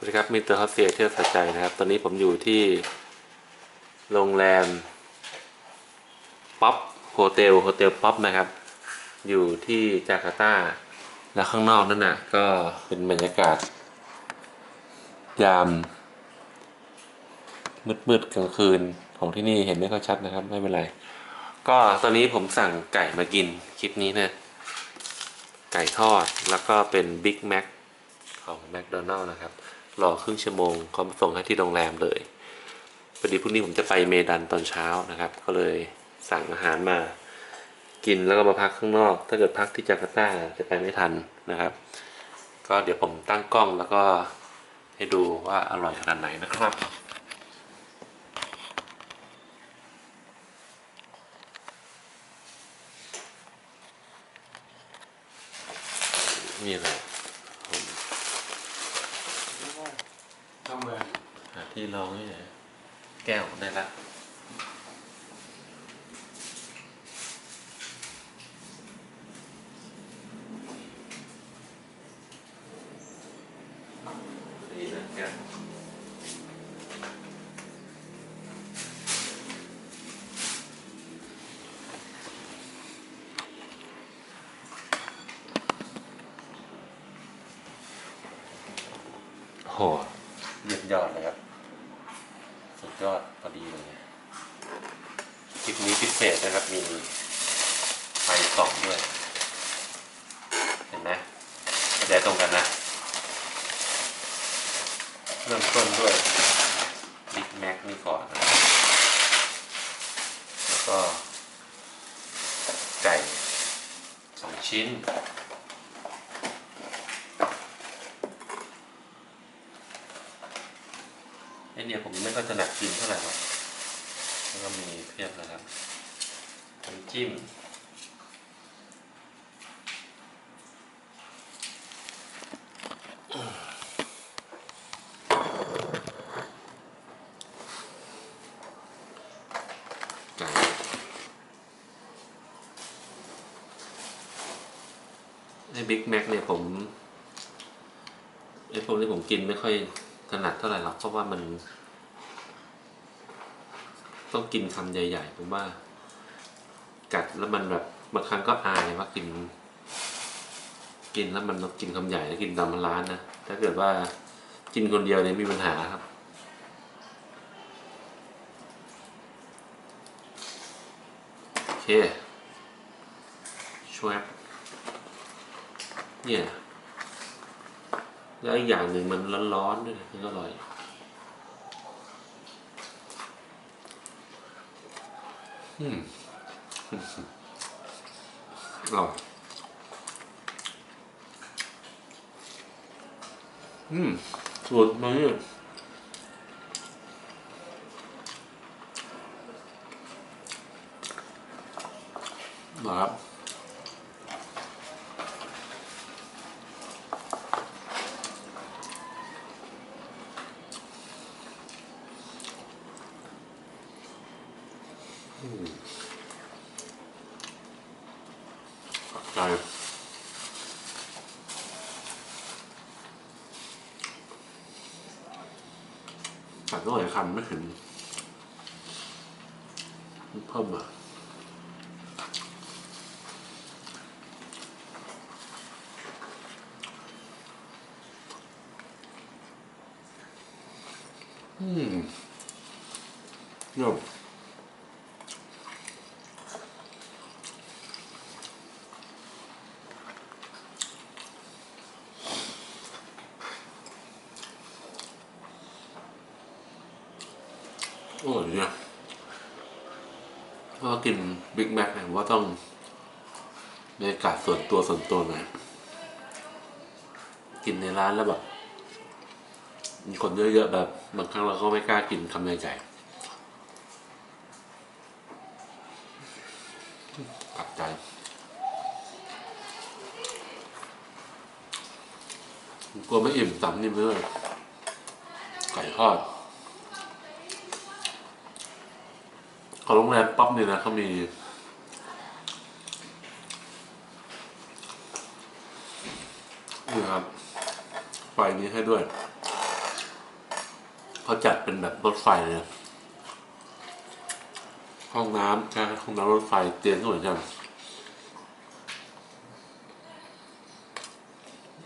สวัสดีครับมิสเตอร์ฮอสเซียเที่ยวสะใจนะครับ ตอนนี้ผมอยู่ที่โรงแรมป๊อปโฮเทลโฮเทลป๊อปนะครับ อยู่ที่จาการ์ตา แล้วข้างนอกนั่นน่ะ ก็เป็นบรรยากาศ ยาม มืดๆกลางคืนของที่นี่เห็นไม่ค่อยชัดนะครับ ไม่เป็นไร ก็ตอนนี้ผมสั่งไก่มากินคลิปนี้เนะไก่ทอดแล้วก็เป็นบิ๊กแม็กของแมคโดนัลล์นะครับ รอครึ่งชั่วโมงเขามาส่งให้ที่โรงแรมเลยพอดีพรุ่งนี้ผมจะไปเมดันตอนเช้านะครับ ก็เลยสั่งอาหารมา กินแล้วก็มาพักข้างนอก ถ้าเกิดพักที่จาการ์ตาจะไปไม่ทันนะครับ ก็เดี๋ยวผมตั้งกล้องแล้วก็ให้ดูว่าอร่อยขนาดไหนนะครับนี่แหละ ทำเลย หาที่รองนี่ไหนแก้วได้ละโหเยี่ยมยอดเลย ยอดพอดีเลยคลิปนี้พิเศษนะครับ มีไฟส่องด้วย เห็นไหมกระจายตรงกันนะ เริ่มต้นด้วยบิ๊กแม็กนี่ก่อนนะแล้วก็ไก่สองชิ้น ไอเนี่ยผมไม่ ค่อยถนัดกินเท่าไหร่หรอกแล้วก็มีเพียบนะครับน้ำจิ้มไก่ไอ้บิ๊กแม็กเนี่ยผมไอ้พวกนี้ผมกินไม่ค่อยถนัดเท่าไหร่หรอกเพราะว่ามัน ต้องกินคำใหญ่ๆผมว่า กัดแล้วมันแบบบางครั้งก็อายว่ากิน กินแล้วมันต้องกินคำใหญ่แล้วกินตามร้านนะถ้าเกิดว่ากินคนเดียวเนี่ยมีปัญหาครับโอเคช่วยเนี่ยแล้วอีกอย่างหนึ่งมันร้อนๆด้วยมันก็อร่อย อืมอร่อยอืมสูตรมันเนี่ยนะครับ ใจตัดต้องหลายคำไม่ถึงเพิ่มอะอืมเยี่ยม โอ้ยเนี่ยพอกิน บิ๊กแม็กเนี่ยว่าต้องบรรยากาศส่วนตัวส่วนตัวหน่อยกินในร้านแล้วแบบ มีคนเยอะๆแบบบางครั้งเราก็ไม่กล้ากินคำใหญ่ๆกัดใจกลัวไม่อิ่มซ้ำนี่เพื่อไก่ทอดของโรงแรมป๊อปเนี่ยนะเขามีี่ครับไฟนี้ให้ด้วย เขาจัดเป็นแบบรถไฟเลยห้องน้ำใช่ห้องน้ำรถไฟเตียงก็เหมือนกัน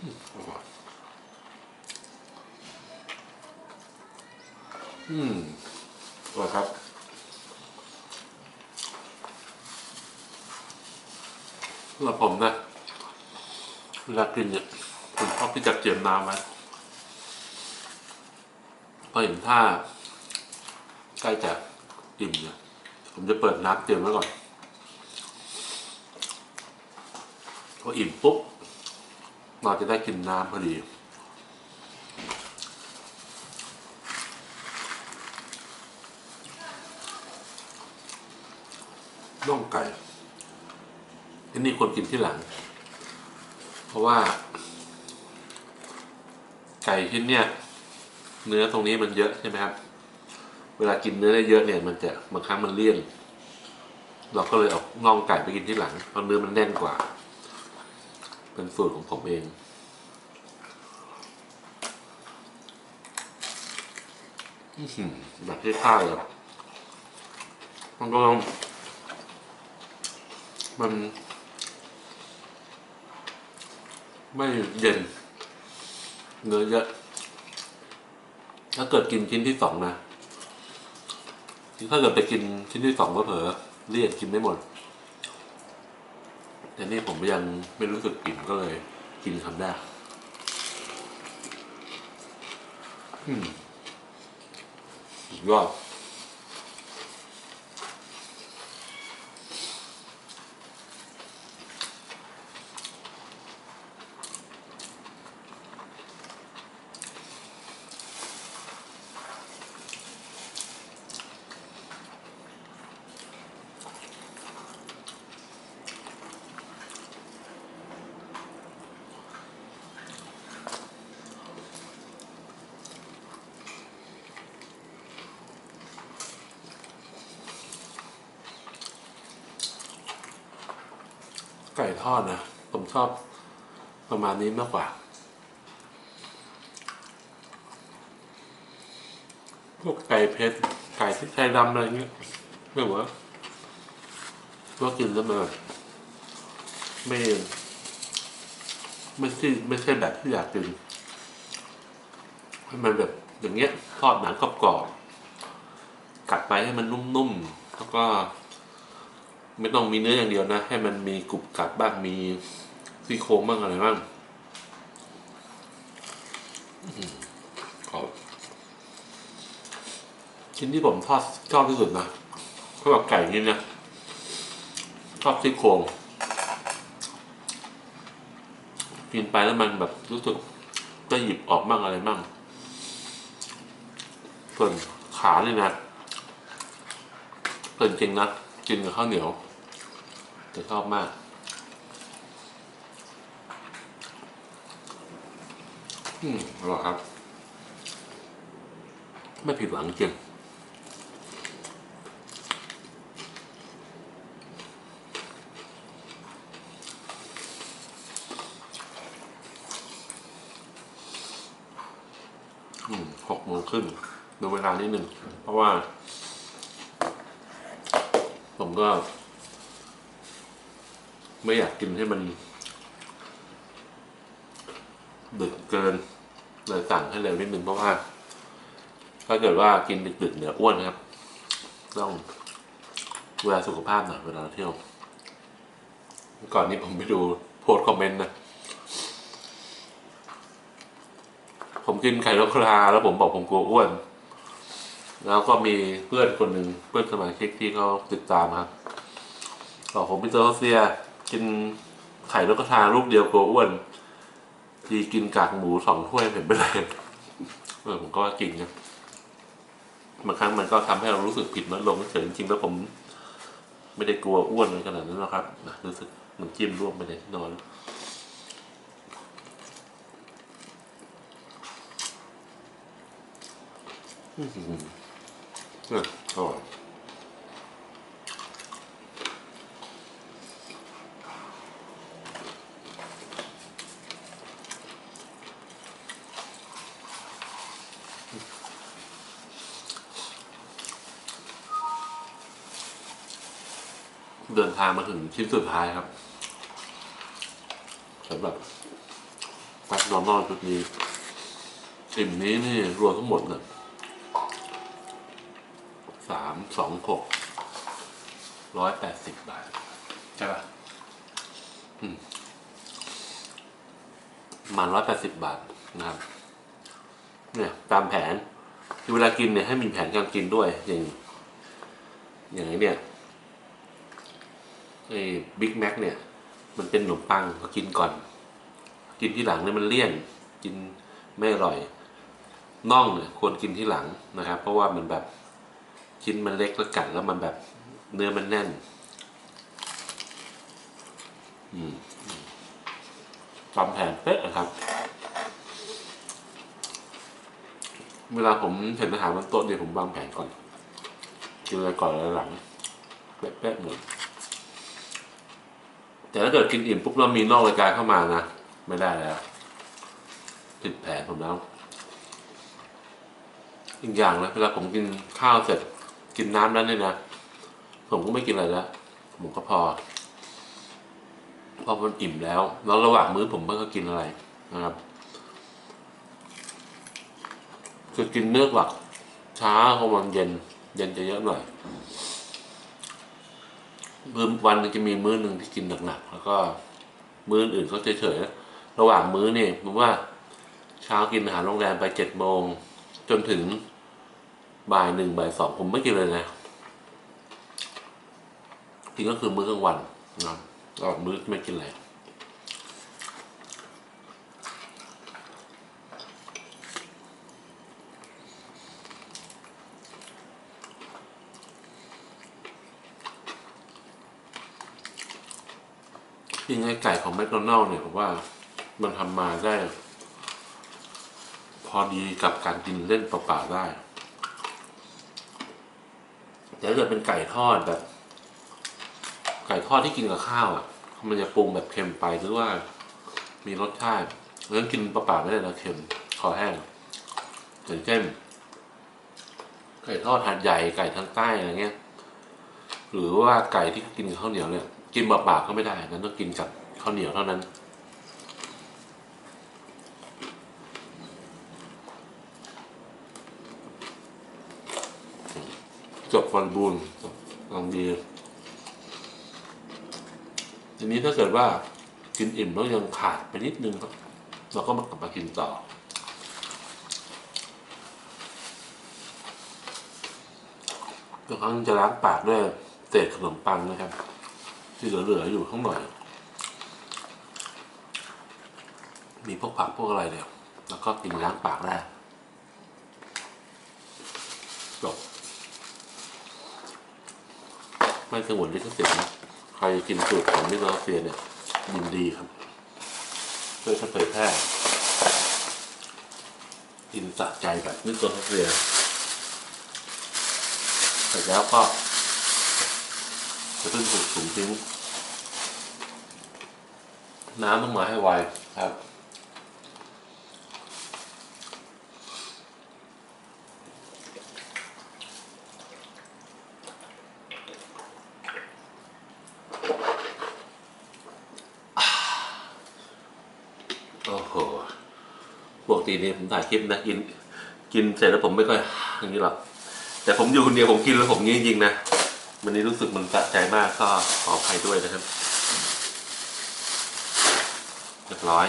อืมอืมอร่อยครับสำหรับผมนะเวลากินเนี่ย ผมชอบที่จะเจียมน้ำไว้พอเห็นท่าใกล้จะอิ่มเนี่ย ผมจะเปิดน้ำเตรียมไว้ก่อนพออิ่มปุ๊บเราจะได้กินน้ำพอดี น่องไก่ที่นี่ควรกินที่หลัง เพราะว่า ไก่ที่เนี่ยเนื้อตรงนี้มันเยอะใช่ไหมครับ เวลากินเนื้อได้เยอะเนี่ย มันจะบางครั้งมันเลี่ยน เราก็เลยเอาน่องไก่ไปกินที่หลังเพราะเนื้อมันแน่นกว่า เป็นสูตรของผมเองอแบบที่ข้าวเลยมันก็มัน ไม่เย็น เนื้อเยอะ ถ้าเกิดกินชิ้นที่สองนะถ้าเกิดไปกินชิ้นที่สองก็เผลอเรียกกินไม่หมด แต่นี่ผมยังไม่รู้สึกอิ่มก็เลย กินคำแรกอืมยอด ก่ทอดนะ ผมชอบประมาณนี้มากกว่า พวกไก่เพชรไก่ที่ไก่ดำอะไรเงี้ยไม่เวิร์กก็กินแล้วมันไม่ไม่ใช่ไม่ใช่แบบที่อยากกินให้มันแบบอย่างเงี้ยทอดหนังกรอบๆกัดไปให้มันนุ่มๆแล้วก็ ไม่ต้องมีเนื้ออย่างเดียวนะ ให้มันมีกรุบกรับบ้างมีซี่โครงบ้างอะไรบ้างขอบชิ้นที่ผมทอดชอบที่สุดนะสำหรับไก่นี่นะชอบซี่โครงกินไปแล้วมันแบบรู้สึกก็หยิบออกบ้างอะไรบ้างส่วนขาเนี่ยนะเกินจริงนะ กินกับข้าวเหนียว จะชอบมาก อืมอร่อยครับ ไม่ผิดหวังจริงหกโมงครึ่งดูเวลานิดหนึ่ง เพราะว่า ก็ ไม่อยากกินให้มันดึกเกินเลยสั่งให้เร็วนิดนึงเพราะว่า ถ้าเกิดว่ากินดึกๆเนี่ยอ้วนครับ ต้องดูแลสุขภาพหน่อยเวลาเที่ยว ก่อนนี้ผมไปดูโพสคอมเมนต์นะ ผมกินไข่นกกระทาแล้วผมบอกผมกลัวอ้วน แล้วก็มีเพื่อนคนหนึ่งเพื่อนสมาชิกที่เขาติดตามครับบอกผมเป็นโซเซีย กินไข่นกกระทาลูกเดียวกลัวอ้วน ทีกินกากหมูสองถ้วยเห็นไปเลยเออผมก็ว่าจริงนะบางครั้งมันก็ทำให้เรารู้สึกผิดน้อยลงเฉยจริงๆแล้วผม ไม่ได้กลัวอ้วนขนาดนั้นหรอกครับนะรู้สึกมันำจิ้มร่วมไปในที่นอนอืม อร่อยเดินทางมาถึงคลิปสุดท้ายครับสำหรับแฟกนอร์อลชุดนี้ สิ่มนี้นี่รวมทั้งหมดเนี่ยามสองหกร้อยแปดสิบบาท ใช่ป่ะประมาณร้อยแปดสิบบาทนะครับ เนี่ย ตามแผนคือเวลากินเนี่ยให้มีแผนการกินด้วย อย่าง อย่างไรเนี่ยไอ้บิ๊กแม็กเนี่ย มันเป็นขนมปังก็กินก่อน กินที่หลังเนี่ยมันเลี่ยน กินไม่อร่อยน่องเนี่ยควรกินที่หลังนะครับ เพราะว่ามันแบบ ชิ้นมันเล็กแล้วกัดแล้วมันแบบเนื้อมันแน่น อืมตามแผนเป๊ะนะครับ เวลาผมเห็นอาหารบนโต๊ะเนี่ยผมวางแผนก่อน กินอะไรก่อนอะไรหลังเป๊ะๆหมดแต่ถ้าเกิดกินอิ่มปุ๊บแล้วมีนอกรายการเข้ามานะ ไม่ได้แล้วผิดแผนผมแล้ว อีกอย่างนะเวลาผมกินข้าวเสร็จ กินน้ำนั้นเนี่ยนะผมก็ไม่กินอะไรแล้วผมก็พอพอมันอิ่มแล้ว แล้วระหว่างมื้อผมไม่ก็กินอะไรนะครับคือกินเนื้อหลักช้าของมันเย็น เย็นจะเยอะหน่อยมื้อวันหนึงจะมีมื้อหนึ่งที่กินหนักๆแล้วก็ มื้ออื่นก็เฉยๆระหว่างมื้อนี่ผมว่าเช้ากินอาหารโรงแรมไปเจ็ดโมงจนถึง บ่ายหนึ่งบ่ายสองผมไม่กินเลยนะกินก็คือมื้อกลางวันนะออกมื้อไม่กินอะไรยังไงไก่ของแมคโดนัลล์เนี่ยผมว่ามันทำมาได้ พอดีกับการกินเล่นเปล่าๆได้ แต่ถ้าเกิดเป็นไก่ทอดแบบ ไก่ทอดที่กินกับข้าวอะ มันจะปรุงแบบเค็มไปหรือว่า มีรสชาติเพราะฉะนั้นกินเปล่าๆไม่ได้นะเค็มคอแห้งอย่างเช่นไก่ทอดหาดใหญ่ไก่ทางใต้อะไรเงี้ย หรือว่าไก่ที่กินกับข้าวเหนียวเนี่ย กินเปล่าๆก็ไม่ได้นั้นต้องกินกับข้าวเหนียวเท่านั้น จบวันบูนลองดีทีนี้ถ้าเกิดว่ากินอิ่มแล้วยังขาดไปนิดนึงครับเราก็มากลับมากินต่อทุกครั้งจะล้างปากด้วยเศษขนมปังนะครับ ที่เหลือๆอยู่ข้างหน่อย มีพวกผักพวกอะไรเนี่ย แล้วก็กินล้างปากได้จบ ไม่สงวนลิขสิทธิ์นะใครกินสูตรของมิสเตอร์เฟียเนี่ยยินดีครับช่วยกันเผยแพร่กินสะใจแบบมิสเตอร์เฟียเสร็จแล้วก็จะต้องถูกถุงทิ้งน้ำต้องมาให้ไวครับ โอ้โห ปก ติเนี่ยผมถ่ายคลิปนะกินกินเสร็จแล้วผมไม่ค่อยอย่างนี้หรอกแต่ผมอยู่คนเดียวผมกินแล้วผมงี้จริงนะวันนี้รู้สึกมันสะใจมากก็ขออภัยด้วยนะครับเรียบร้อย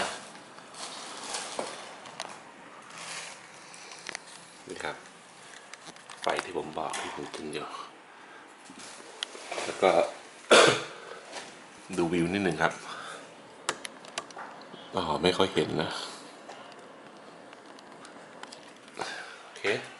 นี่ครับ ไฟที่ผมบอกที่ผมกินอยู่แล้วก็ดูวิวนิดหนึ่งครับอ๋อไม่ค่อยเห็นนะ โอเค